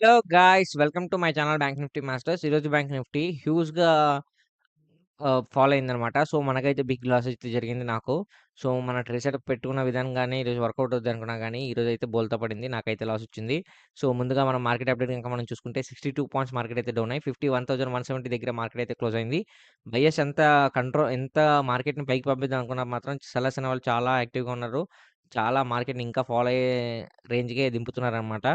Hello guys welcome to my channel Bank Nifty Masters. ఈరోజు bank Nifty హ్యూజ్‌గా follow fall అయిందనమాట. So, మనకైతే big loss అయితే జరిగింది నాకు. సో, మన ట్రేడ్ సెటప్ పెట్టుకున్న విధానం గాని, ఈరోజు వర్కౌట్ అవుతుంది అనుకున్నా రోజు అయితే బోల్తా పడింది. నాకైతే లాస్ వచ్చింది. సో, ముందుగా మనం మార్కెట్ అప్డేట్ కనుక మనం చూసుకుంటే 62 పాయింట్స్ మార్కెట్ అయితే డౌన్ అయ్యి 51,170 దగ్గర మార్కెట్ అయితే క్లోజ్ అయింది. బయస్ ఎంత కంట్రోల్ ఎంత మార్కెట్‌ని పైకి పంపిద్దాం అనుకున్నా మాత్రం సెల్లర్స్ అనేవాళ్ళు చాలా యాక్టివ్‌గా ఉన్నారు. చాలా మార్కెట్‌ని ఇంకా ఫాలో అయ్యే రేంజ్‌కే దింపుతున్నారనమాట.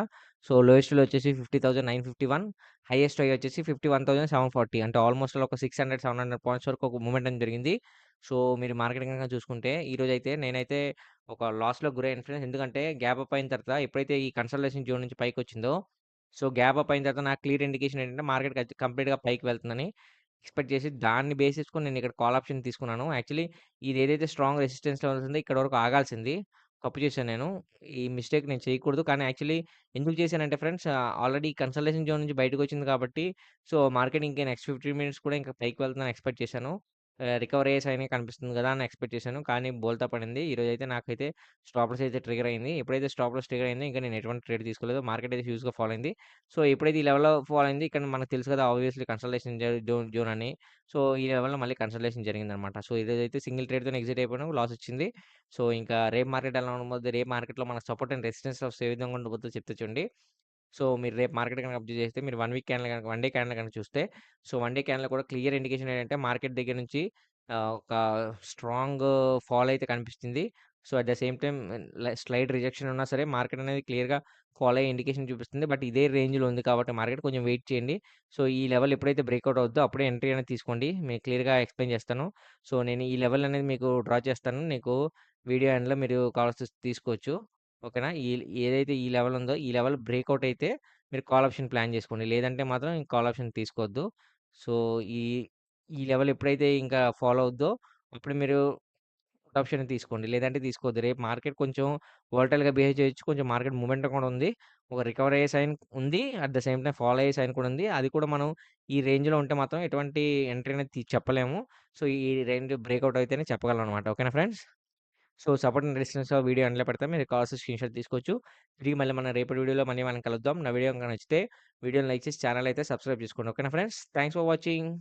సో, లోయెస్ట్‌లో వచ్చేసి 50,951 హైయెస్ట్ హై వచ్చేసి 51,740 అంటే ఆల్మోస్ట్ ఒక 600, 700 పాయింట్స్ వరకు ఒక మూవ్‌మెంట్ అనేది జరిగింది. సో, మీరు మార్కెట్ గనుక చూసుకుంటే ఈరోజైతే నేనైతే ఒక లాస్‌లో గురయ్యాను ఫ్రెండ్స్. ఎందుకంటే గ్యాప్ అప్ అయిన తర్వాత ఎప్పుడైతే ఈ కన్సల్టేషన్ జోన్ నుంచి పైకొచ్చిందో, సో, గ్యాప్ అప్ అయిన తర్వాత నాకు క్లియర్ ఇండికేషన్ ఏంటంటే మార్కెట్ కంప్లీట్‌గా పైకి వెళ్తుందని ఎక్స్‌పెక్ట్ చేసి దాన్ని బేస్ చేసుకొని నేను ఇక్కడ కాల్ ఆప్షన్ తీసుకున్నాను. యాక్చువల్లీ ఇది ఏదైతే స్ట్రాంగ్ రెసిస్టెన్స్ లెవెల్స్ ఉందో ఇక్కడ వరకు ఆగాల్సింది. తప్పు చేశాను నేను. ఈ మిస్టేక్ నేను చేయకూడదు. కానీ యాక్చువల్లీ ఎందుకు చేశానంటే ఫ్రెండ్స్ ఆల్రెడీ కన్సల్టేషన్ జోన్ నుంచి బయటకు వచ్చింది కాబట్టి, సో, మార్కెట్ ఇంకా నెక్స్ట్ 15 మినిట్స్ కూడా ఇంకా పైకి వెళ్తుందని ఎక్స్‌పెక్ట్ చేశాను. రికవర్ అయ్యే సైన్ కనిపిస్తుంది కదా! అని ఎక్స్‌పెక్ట్ చేశాను. కానీ బోల్తా పడింది. ఈరోజైతే నాకైతే స్టాప్ లాస్ అయితే ట్రిగర్ అయింది. ఎప్పుడైతే స్టాప్ లాస్ అయింది ఇంకా నేను ఎటువంటి ట్రేడ్ తీసుకోలేదు. మార్కెట్ అయితే హ్యూజ్‌గా ఫాల్ అయింది. సో, ఎప్పుడైతే ఈ లెవెల్‌లో ఫాల్ అయింది ఇక్కడ మనకు తెలుసు కదా! ఆబ్వియస్‌లీ కన్సల్టేషన్ జోన్ జోన్ అని. సో, ఈ లెవెల్‌లో మళ్ళీ కన్సల్టేషన్ జరిగిందనమాట. సో, అయితే సింగిల్ ట్రేడ్తో ఎగ్జిట్ అయిపోయినా లాస్ వచ్చింది. సో, ఇంకా రేపు మార్కెట్ ఎలా ఉండబోద్ది, రేపు మార్కెట్‌లో మన సపోర్ట్ అండ్ రెసిస్టెన్స్ ఆఫ్ ఏ విధంగా ఉండబోద్దో చెప్తే చూడండి. సో, మీరు రేపు మార్కెట్ కనుక అబ్జర్వ్ చేస్తే మీరు వన్ వీక్ క్యాండిల్ కనుక వన్ డే క్యాండిల్ కనుక చూస్తే, సో, వన్ డే క్యాండిల్‌లో కూడా క్లియర్ ఇండికేషన్ ఏంటంటే మార్కెట్ దగ్గర నుంచి ఒక స్ట్రాంగ్ ఫాల్ అయితే కనిపిస్తుంది. So, at the same time slide rejection ఉన్నా సరే మార్కెట్ అనేది క్లియర్‌గా ఫాలో అయ్యే ఇండికేషన్ చూపిస్తుంది. బట్ ఇదే రేంజ్‌లో ఉంది కాబట్టి మార్కెట్ కొంచెం వెయిట్ చేయండి. సో, ఈ లెవెల్ ఎప్పుడైతే బ్రేక్అవుట్ అవుద్దో అప్పుడే ఎంట్రీ అనేది తీసుకోండి. మీకు క్లియర్‌గా ఎక్స్‌ప్లెయిన్ చేస్తాను. సో, నేను ఈ లెవెల్ అనేది మీకు డ్రా చేస్తాను. నీకు వీడియో ఎండ్‌లో మీరు కావాల్సి తీసుకోవచ్చు. ఓకేనా? ఈ ఏదైతే ఈ లెవెల్ ఉందో ఈ లెవెల్ బ్రేక్అవుట్ అయితే మీరు కాల్ ఆప్షన్ ప్లాన్ చేసుకోండి. లేదంటే మాత్రం కాల్ ఆప్షన్ తీసుకోవద్దు. సో, ఈ ఈ లెవెల్ ఎప్పుడైతే ఇంకా ఫాలో అవుద్దో అప్పుడు మీరు ఆప్షన్ తీసుకోండి. లేదంటే తీసుకోవద్దు. రేపు మార్కెట్ కొంచెం వోల్టల్గా బిహేవ్ చేయొచ్చు. కొంచెం మార్కెట్ మూమెంట్ కూడా ఉంది. ఒక రికవర్ అయ్యే సైన్ ఉంది. At the same time follow అయ్యే సైన్ కూడా ఉంది. అది కూడా మనం ఈ రేంజ్‌లో ఉంటే మాత్రం ఎటువంటి ఎంట్రీ అనేది చెప్పలేము. సో, ఈ రేంజ్ బ్రేక్అవుట్ అయితేనే చెప్పగలం అనమాట. ఓకేనా friends? So, support and resistance video అందులో పెడతా. మీరు కావాల్సిన స్క్రీన్‌షాట్ తీసుకోవచ్చు. తిరిగి మళ్ళీ మన రేపటి వీడియోలో మళ్ళీ మనం కలుద్దాం. నా వీడియో నచ్చితే వీడియోని లైక్ చేసి ఛానల్ అయితే సబ్స్క్రైబ్ చేసుకోండి. ఓకేనా ఫ్రెండ్స్? Thanks for watching.